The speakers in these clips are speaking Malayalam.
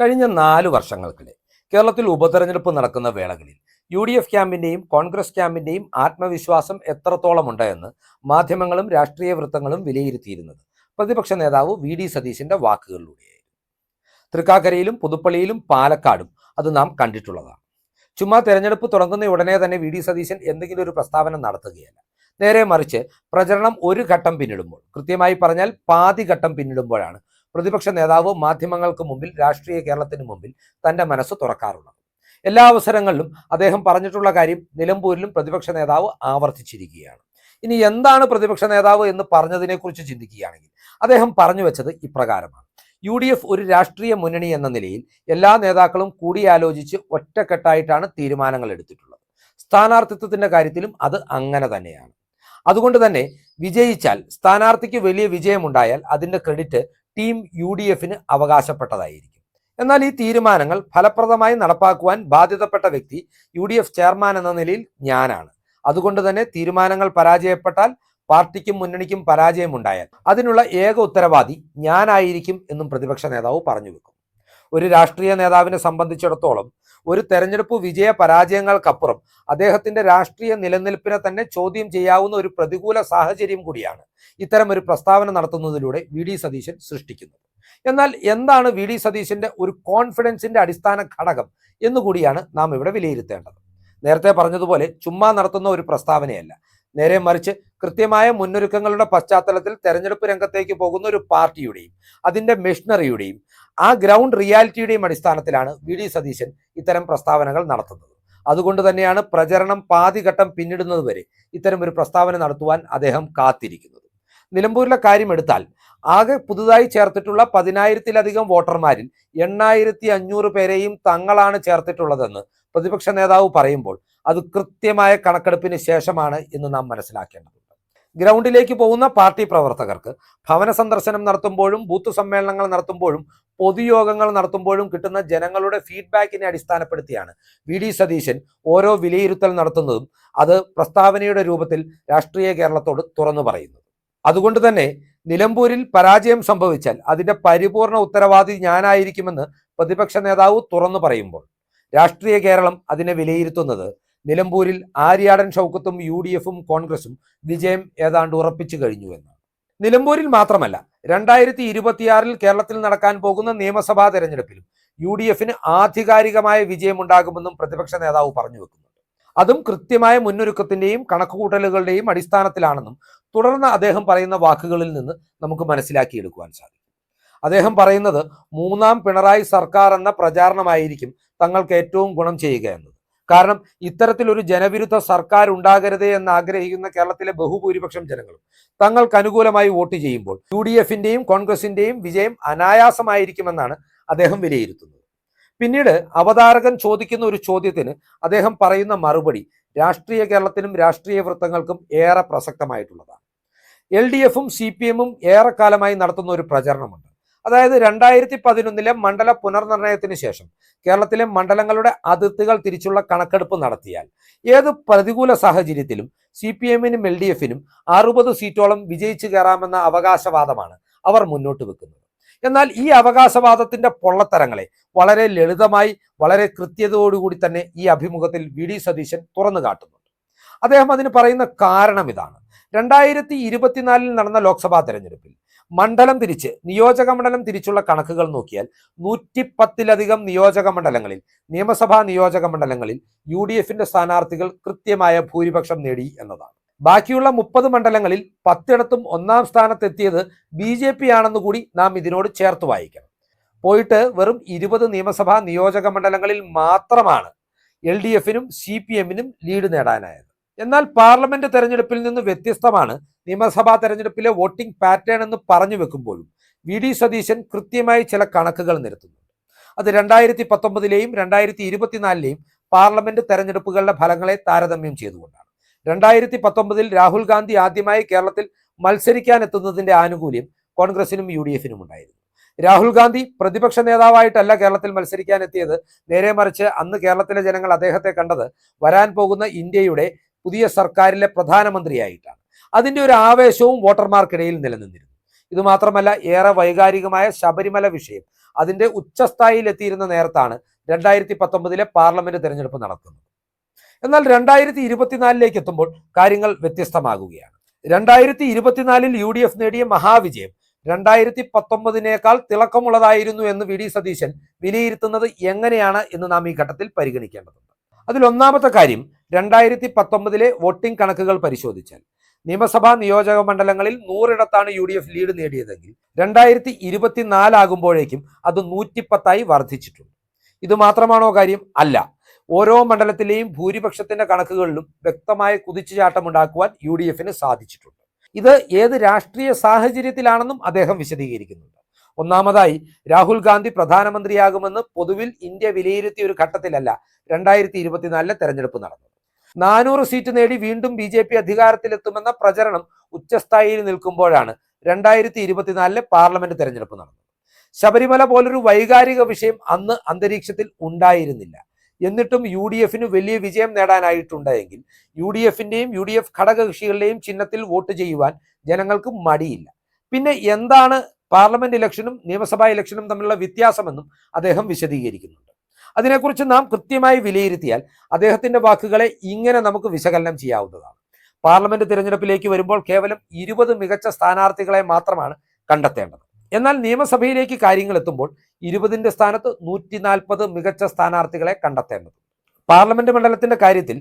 കഴിഞ്ഞ നാല് വർഷങ്ങൾക്കിടെ കേരളത്തിൽ ഉപതെരഞ്ഞെടുപ്പ് നടക്കുന്ന വേളകളിൽ യു ഡി എഫ് ക്യാമ്പിന്റെയും കോൺഗ്രസ് ക്യാമ്പിന്റെയും ആത്മവിശ്വാസം എത്രത്തോളം ഉണ്ട് എന്ന് മാധ്യമങ്ങളും രാഷ്ട്രീയ വൃത്തങ്ങളും വിലയിരുത്തിയിരുന്നത് പ്രതിപക്ഷ നേതാവ് വി ഡി സതീശിന്റെ വാക്കുകളിലൂടെയായിരുന്നു. തൃക്കാക്കരയിലും പുതുപ്പള്ളിയിലും പാലക്കാടും അത് നാം കണ്ടിട്ടുള്ളതാണ്. ചുമ്മാ തെരഞ്ഞെടുപ്പ് തുടങ്ങുന്ന ഉടനെ തന്നെ വി ഡി സതീശൻ എന്തെങ്കിലും ഒരു പ്രസ്താവന നടത്തുകയല്ല. നേരെ മറിച്ച് പ്രചരണം ഒരു ഘട്ടം പിന്നിടുമ്പോൾ കൃത്യമായി പറഞ്ഞാൽ പാതി ഘട്ടം പിന്നിടുമ്പോഴാണ് പ്രതിപക്ഷ നേതാവ് മാധ്യമങ്ങൾക്ക് മുമ്പിൽ രാഷ്ട്രീയ കേരളത്തിന് മുമ്പിൽ തന്റെ മനസ്സ് തുറക്കാറുള്ളത് എല്ലാ അവസരങ്ങളിലും അദ്ദേഹം പറഞ്ഞിട്ടുള്ള കാര്യം നിലമ്പൂരിലും പ്രതിപക്ഷ നേതാവ് ആവർത്തിച്ചിരിക്കുകയാണ്. ഇനി എന്താണ് പ്രതിപക്ഷ നേതാവ് എന്ന് പറഞ്ഞതിനെക്കുറിച്ച് ചിന്തിക്കുകയാണെങ്കിൽ അദ്ദേഹം പറഞ്ഞു വെച്ചത് ഇപ്രകാരമാണ്. യു ഡി എഫ് ഒരു രാഷ്ട്രീയ മുന്നണി എന്ന നിലയിൽ എല്ലാ നേതാക്കളും കൂടിയാലോചിച്ച് ഒറ്റക്കെട്ടായിട്ടാണ് തീരുമാനങ്ങൾ എടുത്തിട്ടുള്ളത്. സ്ഥാനാർത്ഥിത്വത്തിന്റെ കാര്യത്തിലും അത് അങ്ങനെ തന്നെയാണ്. അതുകൊണ്ട് തന്നെ വിജയിച്ചാൽ സ്ഥാനാർത്ഥിക്ക് വലിയ വിജയമുണ്ടായാൽ അതിന്റെ ക്രെഡിറ്റ് ടീം യു ഡി എഫിന് അവകാശപ്പെട്ടതായിരിക്കും. എന്നാൽ ഈ തീരുമാനങ്ങൾ ഫലപ്രദമായി നടപ്പാക്കുവാൻ ബാധ്യതപ്പെട്ട വ്യക്തി യു ഡി എഫ് ചെയർമാൻ എന്ന നിലയിൽ ഞാനാണ്. അതുകൊണ്ട് തന്നെ തീരുമാനങ്ങൾ പരാജയപ്പെട്ടാൽ പാർട്ടിക്കും മുന്നണിക്കും പരാജയമുണ്ടായാൽ അതിനുള്ള ഏക ഉത്തരവാദി ഞാനായിരിക്കും എന്നും പ്രതിപക്ഷ നേതാവ് പറഞ്ഞു വെക്കും. ഒരു രാഷ്ട്രീയ നേതാവിനെ സംബന്ധിച്ചിടത്തോളം ഒരു തെരഞ്ഞെടുപ്പ് വിജയ പരാജയങ്ങൾക്കപ്പുറം അദ്ദേഹത്തിന്റെ രാഷ്ട്രീയ നിലനിൽപ്പിനെ തന്നെ ചോദ്യം ചെയ്യാവുന്ന ഒരു പ്രതികൂല സാഹചര്യം കൂടിയാണ് ഇത്തരം ഒരു പ്രസ്താവന നടത്തുന്നതിലൂടെ വി ഡി സതീശൻ സൃഷ്ടിക്കുന്നത്. എന്നാൽ എന്താണ് വി ഡി സതീശന്റെ ഒരു കോൺഫിഡൻസിന്റെ അടിസ്ഥാന ഘടകം എന്നുകൂടിയാണ് നാം ഇവിടെ വിലയിരുത്തേണ്ടത്. നേരത്തെ പറഞ്ഞതുപോലെ ചുമ്മാ നടത്തുന്ന ഒരു പ്രസ്താവനയല്ല. നേരെ മറിച്ച് കൃത്യമായ മുന്നൊരുക്കങ്ങളുടെ പശ്ചാത്തലത്തിൽ തെരഞ്ഞെടുപ്പ് രംഗത്തേക്ക് പോകുന്ന ഒരു പാർട്ടിയുടെയും അതിന്റെ മെഷീനറിയുടെയും ആ ഗ്രൗണ്ട് റിയാലിറ്റിയുടെയും അടിസ്ഥാനത്തിലാണ് വി ഡി സതീശൻ ഇത്തരം പ്രസ്താവനകൾ നടത്തുന്നത്. അതുകൊണ്ട് തന്നെയാണ് പ്രചരണം പാതിഘട്ടം പിന്നിടുന്നത് വരെ ഇത്തരം ഒരു പ്രസ്താവന നടത്തുവാൻ അദ്ദേഹം കാത്തിരിക്കുന്നത്. നിലമ്പൂരിലെ കാര്യം എടുത്താൽ ആകെ പുതുതായി ചേർത്തിട്ടുള്ള പതിനായിരത്തിലധികം വോട്ടർമാരിൽ എണ്ണായിരത്തി അഞ്ഞൂറ് പേരെയും തങ്ങളാണ് ചേർത്തിട്ടുള്ളതെന്ന് പ്രതിപക്ഷ നേതാവ് പറയുമ്പോൾ അത് കൃത്യമായ കണക്കെടുപ്പിന് ശേഷമാണ് എന്ന് നാം മനസ്സിലാക്കേണ്ടതുണ്ട്. ഗ്രൗണ്ടിലേക്ക് പോകുന്ന പാർട്ടി പ്രവർത്തകർക്ക് ഭവന സന്ദർശനം നടത്തുമ്പോഴും ബൂത്ത് സമ്മേളനങ്ങൾ നടത്തുമ്പോഴും പൊതുയോഗങ്ങൾ നടത്തുമ്പോഴും കിട്ടുന്ന ജനങ്ങളുടെ ഫീഡ്ബാക്കിനെ അടിസ്ഥാനപ്പെടുത്തിയാണ് വി ഡി സതീശൻ ഓരോ വിലയിരുത്തൽ നടത്തുന്നതും അത് പ്രസ്താവനയുടെ രൂപത്തിൽ രാഷ്ട്രീയ കേരളത്തോട് തുറന്നു പറയുന്നത്. അതുകൊണ്ട് തന്നെ നിലമ്പൂരിൽ പരാജയം സംഭവിച്ചാൽ അതിന്റെ പരിപൂർണ ഉത്തരവാദി ഞാനായിരിക്കുമെന്ന് പ്രതിപക്ഷ നേതാവ് തുറന്നു പറയുമ്പോൾ രാഷ്ട്രീയ കേരളം അതിനെ വിലയിരുത്തുന്നത് നിലമ്പൂരിൽ ആര്യാടൻ ഷൗക്കത്തും യു ഡി എഫും കോൺഗ്രസും വിജയം ഏതാണ്ട് ഉറപ്പിച്ചു കഴിഞ്ഞു എന്നാണ്. നിലമ്പൂരിൽ മാത്രമല്ല രണ്ടായിരത്തി ഇരുപത്തിയാറിൽ കേരളത്തിൽ നടക്കാൻ പോകുന്ന നിയമസഭാ തെരഞ്ഞെടുപ്പിലും യു ഡി എഫിന് ആധികാരികമായ വിജയമുണ്ടാകുമെന്നും പ്രതിപക്ഷ നേതാവ് പറഞ്ഞു വെക്കുന്നുണ്ട്. അതും കൃത്യമായ മുന്നൊരുക്കത്തിന്റെയും കണക്കുകൂട്ടലുകളുടെയും അടിസ്ഥാനത്തിലാണെന്നും തുടർന്ന് അദ്ദേഹം പറയുന്ന വാക്കുകളിൽ നിന്ന് നമുക്ക് മനസ്സിലാക്കിയെടുക്കുവാൻ സാധിക്കും. അദ്ദേഹം പറയുന്നത് മൂന്നാം പിണറായി സർക്കാർ എന്ന പ്രചാരണമായിരിക്കും തങ്ങൾക്ക് ഏറ്റവും ഗുണം ചെയ്യുക എന്നത്. കാരണം ഇത്തരത്തിലൊരു ജനവിരുദ്ധ സർക്കാർ ഉണ്ടാകരുതേ എന്ന് ആഗ്രഹിക്കുന്ന കേരളത്തിലെ ബഹുഭൂരിപക്ഷം ജനങ്ങളും തങ്ങൾക്ക് അനുകൂലമായി വോട്ട് ചെയ്യുമ്പോൾ യു ഡി എഫിന്റെയും കോൺഗ്രസിന്റെയും വിജയം അനായാസമായിരിക്കുമെന്നാണ് അദ്ദേഹം വിലയിരുത്തുന്നത്. പിന്നീട് അവതാരകൻ ചോദിക്കുന്ന ഒരു ചോദ്യത്തിന് അദ്ദേഹം പറയുന്ന മറുപടി രാഷ്ട്രീയ കേരളത്തിനും രാഷ്ട്രീയ വൃത്തങ്ങൾക്കും ഏറെ പ്രസക്തമായിട്ടുള്ളതാണ്. എൽ ഡി എഫും സി പി എമ്മും ഏറെക്കാലമായി നടത്തുന്ന ഒരു പ്രചരണമുണ്ട്. അതായത് രണ്ടായിരത്തി പതിനൊന്നിലെ മണ്ഡല പുനർനിർണയത്തിന് ശേഷം കേരളത്തിലെ മണ്ഡലങ്ങളുടെ അതിർത്തികൾ തിരിച്ചുള്ള കണക്കെടുപ്പ് നടത്തിയാൽ ഏത് പ്രതികൂല സാഹചര്യത്തിലും സി പി എമ്മിനും എൽ ഡി എഫിനും അറുപത് സീറ്റോളം വിജയിച്ചു കയറാമെന്ന അവകാശവാദമാണ് അവർ മുന്നോട്ട് വെക്കുന്നത്. എന്നാൽ ഈ അവകാശവാദത്തിന്റെ പൊള്ളത്തരങ്ങളെ വളരെ ലളിതമായി വളരെ കൃത്യതയോടുകൂടി തന്നെ ഈ അഭിമുഖത്തിൽ വി ഡി സതീശൻ തുറന്നു കാട്ടുന്നുണ്ട് അദ്ദേഹം അതിന് പറയുന്ന കാരണം ഇതാണ്. രണ്ടായിരത്തി ഇരുപത്തിനാലിൽ നടന്ന ലോക്സഭാ തെരഞ്ഞെടുപ്പിൽ മണ്ഡലം തിരിച്ച് നിയോജക മണ്ഡലം തിരിച്ചുള്ള കണക്കുകൾ നോക്കിയാൽ നൂറ്റിപ്പത്തിലധികം നിയോജക മണ്ഡലങ്ങളിൽ നിയമസഭാ നിയോജക മണ്ഡലങ്ങളിൽ യു ഡി എഫിന്റെ സ്ഥാനാർത്ഥികൾ കൃത്യമായ ഭൂരിപക്ഷം നേടി എന്നതാണ്. ബാക്കിയുള്ള മുപ്പത് മണ്ഡലങ്ങളിൽ പത്തിടത്തും ഒന്നാം സ്ഥാനത്തെത്തിയത് ബി ജെ പി ആണെന്ന് കൂടി നാം ഇതിനോട് ചേർത്ത് വായിക്കണം. പോയിട്ട് വെറും ഇരുപത് നിയമസഭാ നിയോജക മണ്ഡലങ്ങളിൽ മാത്രമാണ് എൽ ഡി എഫിനും സി പി എമ്മിനും ലീഡ് നേടാനായത്. എന്നാൽ പാർലമെന്റ് തെരഞ്ഞെടുപ്പിൽ നിന്ന് വ്യത്യസ്തമാണ് നിയമസഭാ തെരഞ്ഞെടുപ്പിലെ വോട്ടിംഗ് പാറ്റേൺ എന്ന് പറഞ്ഞു വെക്കുമ്പോഴും വി ഡി സതീശൻ കൃത്യമായി ചില കണക്കുകൾ നിരത്തുന്നുണ്ട്. അത് രണ്ടായിരത്തി പത്തൊമ്പതിലെയും രണ്ടായിരത്തി ഇരുപത്തിനാലിലെയും പാർലമെന്റ് തെരഞ്ഞെടുപ്പുകളുടെ ഫലങ്ങളെ താരതമ്യം ചെയ്തുകൊണ്ടാണ്. രണ്ടായിരത്തി പത്തൊമ്പതിൽ രാഹുൽ ഗാന്ധി ആദ്യമായി കേരളത്തിൽ മത്സരിക്കാൻ എത്തുന്നതിന്റെ ആനുകൂല്യം കോൺഗ്രസിനും യു ഡി എഫിനും ഉണ്ടായിരുന്നു. രാഹുൽ ഗാന്ധി പ്രതിപക്ഷ നേതാവായിട്ടല്ല കേരളത്തിൽ മത്സരിക്കാൻ എത്തിയത്. നേരെ മറിച്ച് അന്ന് കേരളത്തിലെ ജനങ്ങൾ അദ്ദേഹത്തെ കണ്ടത് വരാൻ പോകുന്ന ഇന്ത്യയുടെ പുതിയ സർക്കാരിലെ പ്രധാനമന്ത്രിയായിട്ടാണ്. അതിന്റെ ഒരു ആവേശവും വോട്ടർമാർക്കിടയിൽ നിലനിന്നിരുന്നു. ഇത് മാത്രമല്ല ഏറെ വൈകാരികമായ ശബരിമല വിഷയം അതിന്റെ ഉച്ചസ്ഥായിയിലെത്തിയിരുന്ന നേരത്താണ് രണ്ടായിരത്തി പത്തൊമ്പതിലെ പാർലമെന്റ് തെരഞ്ഞെടുപ്പ് നടക്കുന്നത്. എന്നാൽ രണ്ടായിരത്തി ഇരുപത്തിനാലിലേക്ക് എത്തുമ്പോൾ കാര്യങ്ങൾ വ്യത്യസ്തമാകുകയാണ്. രണ്ടായിരത്തി ഇരുപത്തിനാലിൽ യു ഡി എഫ് നേടിയ മഹാവിജയം രണ്ടായിരത്തി പത്തൊമ്പതിനേക്കാൾ തിളക്കമുള്ളതായിരുന്നു എന്ന് വി ഡി സതീശൻ വിലയിരുത്തുന്നത് എങ്ങനെയാണ് എന്ന് നാം ഈ ഘട്ടത്തിൽ പരിഗണിക്കേണ്ടതുണ്ട്. അതിൽ ഒന്നാമത്തെ കാര്യം രണ്ടായിരത്തി പത്തൊമ്പതിലെ വോട്ടിംഗ് കണക്കുകൾ പരിശോധിച്ചാൽ നിയമസഭാ നിയോജക മണ്ഡലങ്ങളിൽ നൂറിടത്താണ് യു ഡി എഫ് ലീഡ് നേടിയതെങ്കിൽ രണ്ടായിരത്തി ഇരുപത്തിനാലാകുമ്പോഴേക്കും അത് നൂറ്റിപ്പത്തായി വർദ്ധിച്ചിട്ടുണ്ട്. ഇത് മാത്രമാണോ കാര്യം? അല്ല. ഓരോ മണ്ഡലത്തിലെയും ഭൂരിപക്ഷത്തിന്റെ കണക്കുകളിലും വ്യക്തമായ കുതിച്ചുചാട്ടമുണ്ടാക്കുവാൻ യു ഡി എഫിന് സാധിച്ചിട്ടുണ്ട്. ഇത് ഏത് രാഷ്ട്രീയ സാഹചര്യത്തിലാണെന്നും അദ്ദേഹം വിശദീകരിക്കുന്നുണ്ട്. ഒന്നാമതായി രാഹുൽ ഗാന്ധി പ്രധാനമന്ത്രിയാകുമെന്ന് പൊതുവിൽ ഇന്ത്യ വിലയിരുത്തിയ ഒരു ഘട്ടത്തിലല്ല രണ്ടായിരത്തി ഇരുപത്തിനാലിലെ തെരഞ്ഞെടുപ്പ് നടന്നത്. നാനൂറ് സീറ്റ് നേടി വീണ്ടും ബി ജെ പി അധികാരത്തിലെത്തുമെന്ന പ്രചരണം ഉച്ചസ്ഥായിയിൽ നിൽക്കുമ്പോഴാണ് രണ്ടായിരത്തി ഇരുപത്തിനാലിലെ പാർലമെന്റ് തെരഞ്ഞെടുപ്പ് നടന്നത്. ശബരിമല പോലൊരു വൈകാരിക വിഷയം അന്ന് അന്തരീക്ഷത്തിൽ ഉണ്ടായിരുന്നില്ല. എന്നിട്ടും യു ഡി എഫിന് വലിയ വിജയം നേടാനായിട്ടുണ്ടെങ്കിൽ യു ഡി എഫിന്റെയും യു ഡി എഫ് ഘടകകക്ഷികളുടെയും ചിഹ്നത്തിൽ വോട്ട് ചെയ്യുവാൻ ജനങ്ങൾക്ക് മടിയില്ല. പിന്നെ എന്താണ് പാർലമെന്റ് ഇലക്ഷനും നിയമസഭാ ഇലക്ഷനും തമ്മിലുള്ള വ്യത്യാസമെന്നും അദ്ദേഹം വിശദീകരിക്കുന്നുണ്ട്. അതിനെക്കുറിച്ച് നാം കൃത്യമായി വിലയിരുത്തിയാൽ അദ്ദേഹത്തിന്റെ വാക്കുകളെ ഇങ്ങനെ നമുക്ക് വിശകലനം ചെയ്യാവുന്നതാണ്. പാർലമെന്റ് തിരഞ്ഞെടുപ്പിലേക്ക് വരുമ്പോൾ കേവലം ഇരുപത് മികച്ച സ്ഥാനാർത്ഥികളെ മാത്രമാണ് കണ്ടെത്തേണ്ടത്. എന്നാൽ നിയമസഭയിലേക്ക് കാര്യങ്ങൾ എത്തുമ്പോൾ ഇരുപതിന്റെ സ്ഥാനത്ത് നൂറ്റി നാൽപ്പത് മികച്ച സ്ഥാനാർത്ഥികളെ കണ്ടെത്തേണ്ടത്. പാർലമെന്റ് മണ്ഡലത്തിന്റെ കാര്യത്തിൽ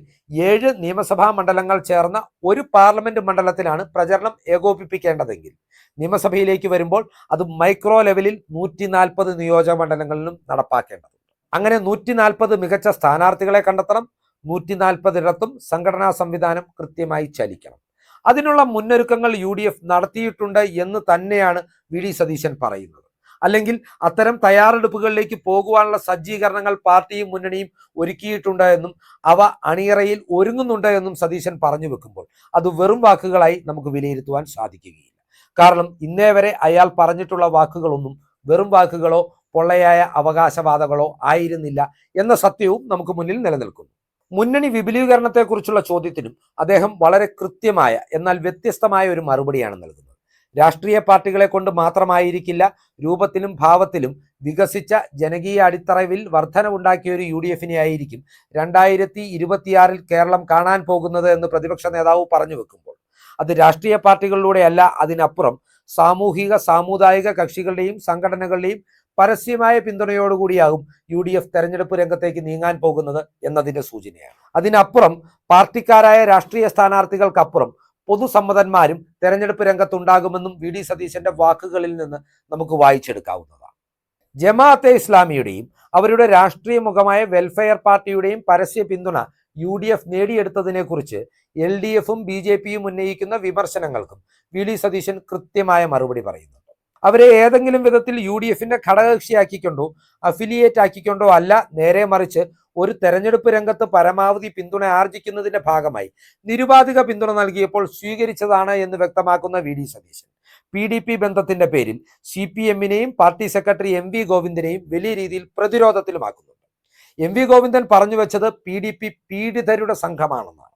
ഏഴ് നിയമസഭാ മണ്ഡലങ്ങൾ ചേർന്ന ഒരു പാർലമെന്റ് മണ്ഡലത്തിലാണ് പ്രചരണം ഏകോപിപ്പിക്കേണ്ടതെങ്കിൽ നിയമസഭയിലേക്ക് വരുമ്പോൾ അത് മൈക്രോ ലെവലിൽ നൂറ്റി നാൽപ്പത് നിയോജക മണ്ഡലങ്ങളിലും നടപ്പാക്കേണ്ടതുണ്ട് അങ്ങനെ നൂറ്റി നാൽപ്പത് മികച്ച സ്ഥാനാർത്ഥികളെ കണ്ടെത്തണം. നൂറ്റി നാൽപ്പതിടത്തും സംഘടനാ സംവിധാനം കൃത്യമായി ചലിക്കണം. അതിനുള്ള മുന്നൊരുക്കങ്ങൾ യു ഡി എഫ് നടത്തിയിട്ടുണ്ട് എന്ന് തന്നെയാണ് വി ഡി സതീശൻ പറയുന്നത്. അല്ലെങ്കിൽ അത്തരം തയ്യാറെടുപ്പുകളിലേക്ക് പോകുവാനുള്ള സജ്ജീകരണങ്ങൾ പാർട്ടിയും മുന്നണിയും ഒരുക്കിയിട്ടുണ്ട് എന്നും അവ അണിയറയിൽ ഒരുങ്ങുന്നുണ്ട് എന്നും സതീശൻ പറഞ്ഞു വെക്കുമ്പോൾ അത് വെറും വാക്കുകളായി നമുക്ക് വിലയിരുത്തുവാൻ സാധിക്കുകയില്ല. കാരണം ഇന്നേ വരെ അയാൾ പറഞ്ഞിട്ടുള്ള വാക്കുകളൊന്നും വെറും വാക്കുകളോ പൊള്ളയായ അവകാശവാദങ്ങളോ ആയിരുന്നില്ല എന്ന സത്യവും നമുക്ക് മുന്നിൽ നിലനിൽക്കുന്നു. മുന്നണി വിപുലീകരണത്തെക്കുറിച്ചുള്ള ചോദ്യത്തിനും അദ്ദേഹം വളരെ കൃത്യമായ എന്നാൽ വ്യത്യസ്തമായ ഒരു മറുപടിയാണ് നൽകുന്നത്. രാഷ്ട്രീയ പാർട്ടികളെ കൊണ്ട് മാത്രമായിരിക്കില്ല രൂപത്തിലും ഭാവത്തിലും വികസിച്ച ജനകീയ അടിത്തറവിൽ വർധനവുണ്ടാക്കിയ ഒരു യു ഡി എഫിനെ ആയിരിക്കും രണ്ടായിരത്തി ഇരുപത്തിയാറിൽ കേരളം കാണാൻ പോകുന്നത് എന്ന് പ്രതിപക്ഷ നേതാവ് പറഞ്ഞു വെക്കുമ്പോൾ. അത് രാഷ്ട്രീയ പാർട്ടികളിലൂടെയല്ല അതിനപ്പുറം സാമൂഹിക സാമുദായിക കക്ഷികളുടെയും സംഘടനകളുടെയും പരസ്യമായ പിന്തുണയോടുകൂടിയാകും യു ഡി എഫ് തെരഞ്ഞെടുപ്പ് രംഗത്തേക്ക് നീങ്ങാൻ പോകുന്നത് എന്നതിന്റെ സൂചനയാണ്. അതിനപ്പുറം പാർട്ടിക്കാരായ രാഷ്ട്രീയ സ്ഥാനാർത്ഥികൾക്കപ്പുറം പൊതുസമ്മതന്മാരും തെരഞ്ഞെടുപ്പ് രംഗത്തുണ്ടാകുമെന്നും വി ഡി സതീശന്റെ വാക്കുകളിൽ നിന്ന് നമുക്ക് വായിച്ചെടുക്കാവുന്നതാണ്. ജമാഅത്തെ ഇസ്ലാമിയുടെയും അവരുടെ രാഷ്ട്രീയ മുഖമായ വെൽഫെയർ പാർട്ടിയുടെയും പരസ്യ പിന്തുണ യു ഡി എഫ് നേടിയെടുത്തതിനെ കുറിച്ച് എൽ ഡി എഫും ബി ജെ പിയും ഉന്നയിക്കുന്ന വിമർശനങ്ങൾക്കും വി ഡി സതീശൻ കൃത്യമായ മറുപടി പറയുന്നുണ്ട് അവരെ ഏതെങ്കിലും വിധത്തിൽ യു ഡി എഫിന്റെ ഘടകകക്ഷിയാക്കിക്കൊണ്ടോ അഫിലിയേറ്റ് ആക്കിക്കൊണ്ടോ അല്ല നേരെ മറിച്ച് ഒരു തെരഞ്ഞെടുപ്പ് രംഗത്ത് പരമാവധി പിന്തുണ ആർജിക്കുന്നതിന്റെ ഭാഗമായി. നിരുപാധിക പിന്തുണ നൽകിയപ്പോൾ സ്വീകരിച്ചതാണ് എന്ന് വ്യക്തമാക്കുന്ന V D Satheesan. P D P ബന്ധത്തിന്റെ പേരിൽ സി പി എമ്മിനെയും പാർട്ടി സെക്രട്ടറി എം വി ഗോവിന്ദനെയും വലിയ രീതിയിൽ പ്രതിരോധത്തിലുമാക്കുന്നുണ്ട്. എം വി ഗോവിന്ദൻ പറഞ്ഞു വെച്ചത് പി ഡി പി പീഡിതരുടെ സംഘമാണെന്നാണ്.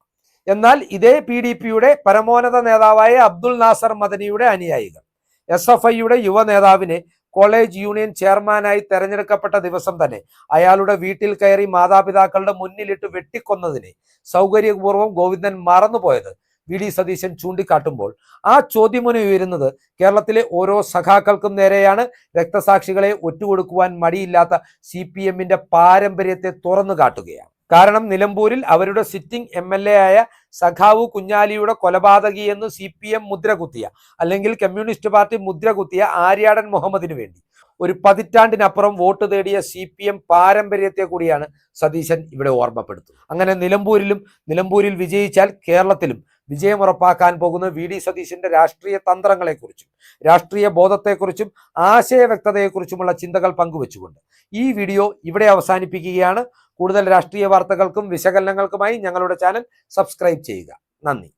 എന്നാൽ ഇതേ പി ഡി പിയുടെ പരമോന്നത നേതാവായ അബ്ദുൽ നാസർ മദനിയുടെ അനുയായികൾ. എസ് എഫ് ഐയുടെ യുവ നേതാവിനെ കോളേജ് യൂണിയൻ ചെയർമാനായി തെരഞ്ഞെടുക്കപ്പെട്ട ദിവസം തന്നെ അയാളുടെ വീട്ടിൽ കയറി മാതാപിതാക്കളുടെ മുന്നിലിട്ട് വെട്ടിക്കൊന്നതിനെ സൗകര്യപൂർവം ഗോവിന്ദൻ മറന്നുപോയത് വി ഡി സതീശൻ ചൂണ്ടിക്കാട്ടുമ്പോൾ. ആ ചോദ്യമുന ഉയരുന്നത് കേരളത്തിലെ ഓരോ സഖാക്കൾക്കും നേരെയാണ്. രക്തസാക്ഷികളെ ഒറ്റുകൊടുക്കുവാൻ മടിയില്ലാത്ത സി പി എമ്മിന്റെ പാരമ്പര്യത്തെ തുറന്നു കാട്ടുകയാണ്. കാരണം നിലമ്പൂരിൽ അവരുടെ സിറ്റിംഗ് എം എൽ എ ആയ സഖാവു കുഞ്ഞാലിയുടെ കൊലപാതകി എന്ന് സി പി എം മുദ്ര കുത്തിയ അല്ലെങ്കിൽ കമ്മ്യൂണിസ്റ്റ് പാർട്ടി മുദ്ര കുത്തിയ ആര്യാടൻ മുഹമ്മദിന് വേണ്ടി. ഒരു പതിറ്റാണ്ടിനപ്പുറം വോട്ട് തേടിയ സി പി എം പാരമ്പര്യത്തെ കൂടിയാണ് സതീശൻ ഇവിടെ ഓർമ്മപ്പെടുത്തുന്നത്. അങ്ങനെ നിലമ്പൂരിലും നിലമ്പൂരിൽ വിജയിച്ചാൽ കേരളത്തിലും വിജയം ഉറപ്പാക്കാൻ പോകുന്ന വി ഡി സതീശന്റെ രാഷ്ട്രീയ തന്ത്രങ്ങളെക്കുറിച്ചും രാഷ്ട്രീയ ബോധത്തെക്കുറിച്ചും ആശയ വ്യക്തതയെക്കുറിച്ചുമുള്ള ചിന്തകൾ പങ്കുവച്ചുകൊണ്ട് ഈ വീഡിയോ ഇവിടെ അവസാനിപ്പിക്കുകയാണ്. കൂടുതൽ രാഷ്ട്രീയ വാർത്തകൾക്കും വിശകലനങ്ങൾക്കുമായി ഞങ്ങളുടെ ചാനൽ സബ്സ്ക്രൈബ് ചെയ്യുക. നന്ദി.